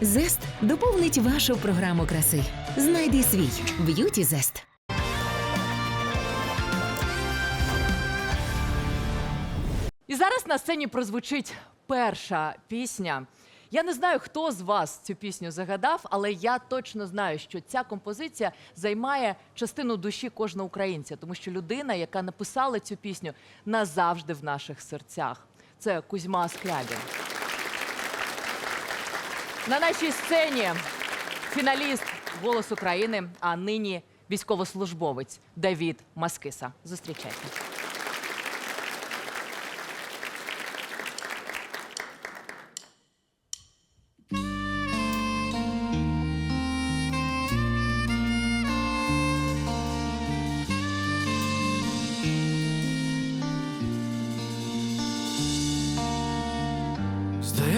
Зест доповнить вашу програму краси. Знайди свій б'юті зест. І зараз на сцені прозвучить перша пісня. Я не знаю, хто з вас цю пісню загадав, але я точно знаю, що ця композиція займає частину душі кожного українця, тому що людина, яка написала цю пісню, назавжди в наших серцях. Це Кузьма Скрябін. На нашій сцені фіналіст Голос України, а нині військовослужбовець Давід Маскиса. Зустрічайте.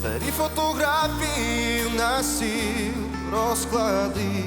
Старі фотографії на сіл розклади,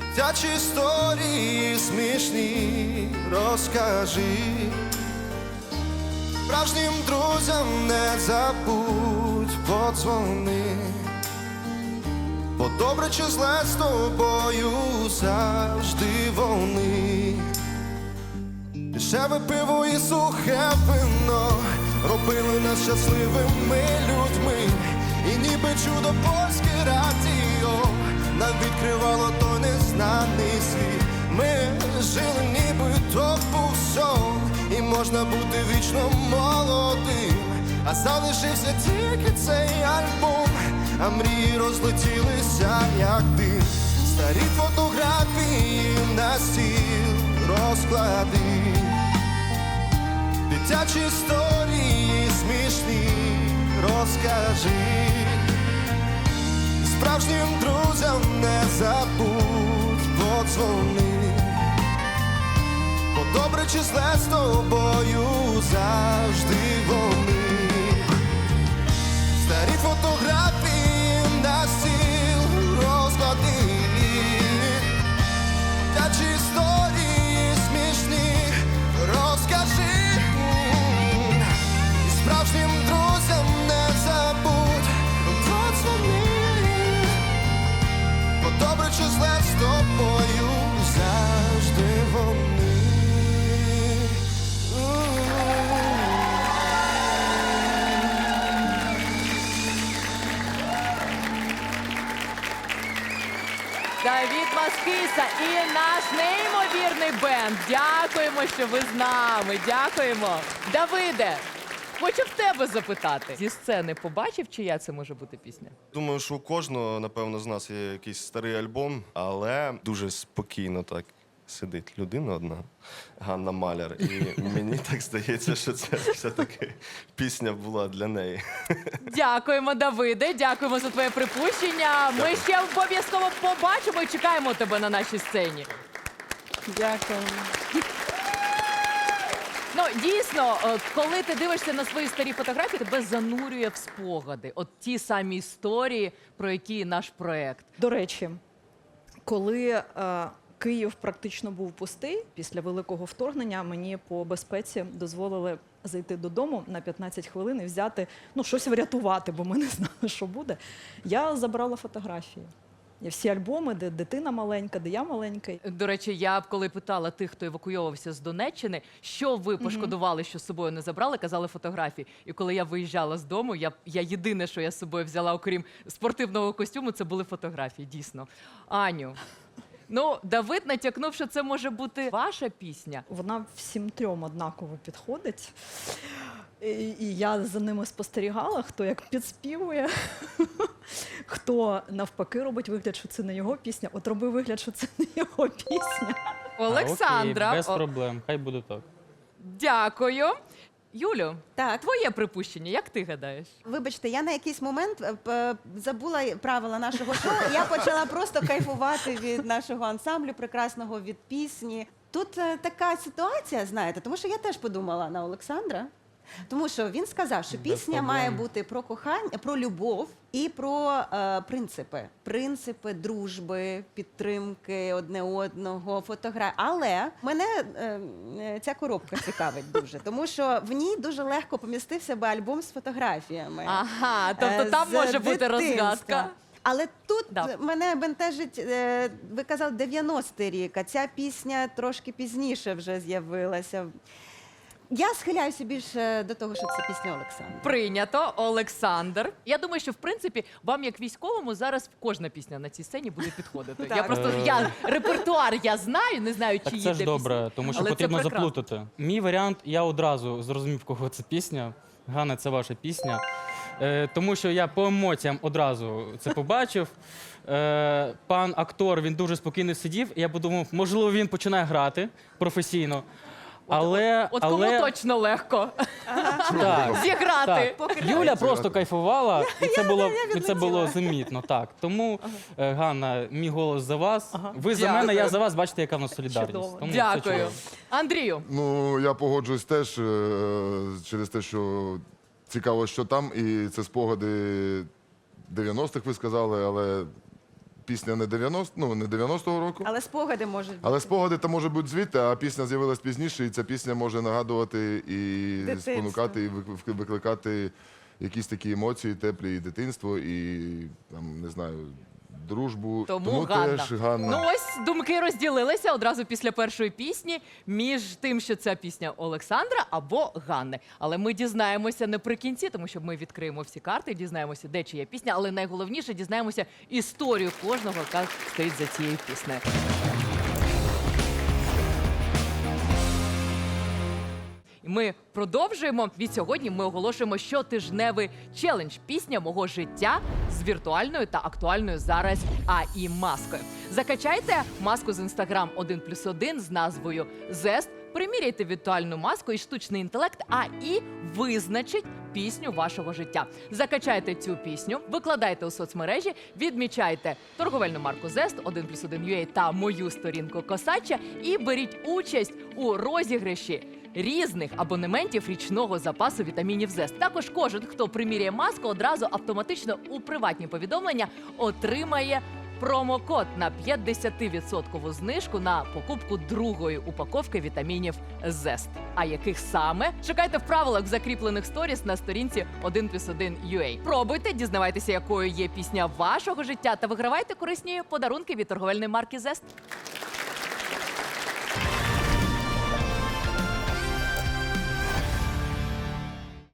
дитячі історії смішні розкажи. Справжнім друзям не забудь подзвони, бо добре чи зле з тобою завжди вони. Дешеве пиво і сухе вино робили нас щасливими людьми, і ніби чудо польське радіо нам відкривало той незнаний світ. Ми жили, ніби то був сон, і можна бути вічно молодим, а залишився тільки цей альбом, а мрії розлетілися, як дим. Старі фотографії на стіл розклади. Дитячі смішні розкажи. Справжнім друзям не забудь подзвони. Бо добре чи зле з тобою завжди вони. Старі фотографії на стіл розклади. Дитячі історії Давід і наш неймовірний бенд. Дякуємо, що ви з нами. Дякуємо. Давиде, хочу в тебе запитати. Зі сцени побачив, чия це може бути пісня? Думаю, що у кожного, напевно, з нас є якийсь старий альбом, але дуже спокійно так сидить людина одна, Ганна Маляр. І мені так здається, що це все-таки пісня була для неї. Дякуємо, Давиде. Дякуємо за твоє припущення. Ми ще обов'язково побачимо і чекаємо тебе на нашій сцені. Дякую. Ну дійсно, е, коли ти дивишся на свої старі фотографії, тебе занурює в спогади. От ті самі історії, про які наш проект. До речі, коли е, Київ практично був пустий після великого вторгнення, мені по безпеці дозволили зайти додому на 15 хвилин і взяти ну щось врятувати, бо ми не знали, що буде. Я забрала фотографії. Всі альбоми, де дитина маленька, де я маленька. До речі, я б коли питала тих, хто евакуйовувався з Донеччини, що ви пошкодували, що з собою не забрали, казали фотографії. І коли я виїжджала з дому, я, я єдине, що я з собою взяла, окрім спортивного костюму, це були фотографії. Дійсно. Аню. Ну, Давид натякнув, що це може бути ваша пісня. Вона всім трьом однаково підходить. І, і я за ними спостерігала, хто як підспівує, хто навпаки робить вигляд, що це не його пісня. От роби вигляд, що це не його пісня. Олександра, А, окей, без проблем, хай буде так. дякую. Юлю, Так. твоє припущення, як ти гадаєш? Вибачте, я на якийсь момент е, п- забула правила нашого шоу. Я почала просто кайфувати від нашого ансамблю прекрасного від пісні. Тут е, така ситуація, знаєте, тому що я теж подумала на Олександра. Тому що він сказав, що пісня має бути про кохання, про любов і про е, принципи. Принципи дружби, підтримки одне одного, фотографії. Але мене е, е, ця коробка цікавить дуже, тому що в ній дуже легко помістився би альбом з фотографіями. Ага, тобто Е, там з може бути дитинства. розгадка. Але тут Да. мене бентежить, е, ви казали 90-й рік, а ця пісня трошки пізніше вже з'явилася. Я схиляюся більше до того, що це пісня Олександра. Прийнято, Олександр. Я думаю, що в принципі вам, як військовому, зараз кожна пісня на цій сцені буде підходити. Я просто Е. я репертуар я знаю, не знаю, чи Так є це ж добре, пісні. тому що Але це потрібно прекрасно. заплутати. Мій варіант, я одразу зрозумів, кого це пісня. Ганна, це ваша пісня. Е, тому що я по емоціям одразу це побачив. Е, пан актор він дуже спокійно сидів. І я подумав, можливо, він починає грати професійно. Але, От кому але точно легко так, зіграти. так. Юля просто кайфувала, і це було і це було замітно. Так тому е, Ганна, мій голос за вас. Ви за мене, я за вас. Бачите, яка в нас солідарність. Чудово. Тому все Дякую. чудово. Андрію, Ну, я погоджуюсь теж е, через те, що цікаво, що там, і це спогади 90-х, ви сказали, але пісня не 90, ну, не 90-го року. Але спогади можуть бути. Але спогади то може бути звідти, а пісня з'явилась пізніше, і ця пісня може нагадувати і Дитинство. спонукати, і вик- вик- викликати якісь такі емоції, теплі, і дитинство, і там, не знаю, дружбу. тому, Ганна. теж Ганна. Ну ось думки розділилися одразу після першої пісні між тим, що це пісня Олександра або Ганни. Але ми дізнаємося наприкінці, тому що ми відкриємо всі карти, дізнаємося, де чия пісня, але найголовніше дізнаємося історію кожного, яка стоїть за цією піснею. Ми продовжуємо. Від сьогодні ми оголошуємо щотижневий челендж пісня мого життя з віртуальною та актуальною зараз АІ маскою. Закачайте маску з інстаграм 1 плюс 1 з назвою Зест. Приміряйте віртуальну маску і штучний інтелект, АІ визначить пісню вашого життя. Закачайте цю пісню, викладайте у соцмережі, відмічайте торговельну марку Зест 1 плюс 1 UA та мою сторінку Косача і беріть участь у розіграші різних абонементів річного запасу вітамінів ЗЕСТ. Також кожен, хто приміряє маску, одразу автоматично у приватні повідомлення отримає промокод на 50% знижку на покупку другої упаковки вітамінів ЗЕСТ. А яких саме чекайте в правилах закріплених сторіс на сторінці 1 плюс 1 UA. Пробуйте, дізнавайтеся, якою є пісня вашого життя, та вигравайте корисні подарунки від торговельної марки ЗЕСТ.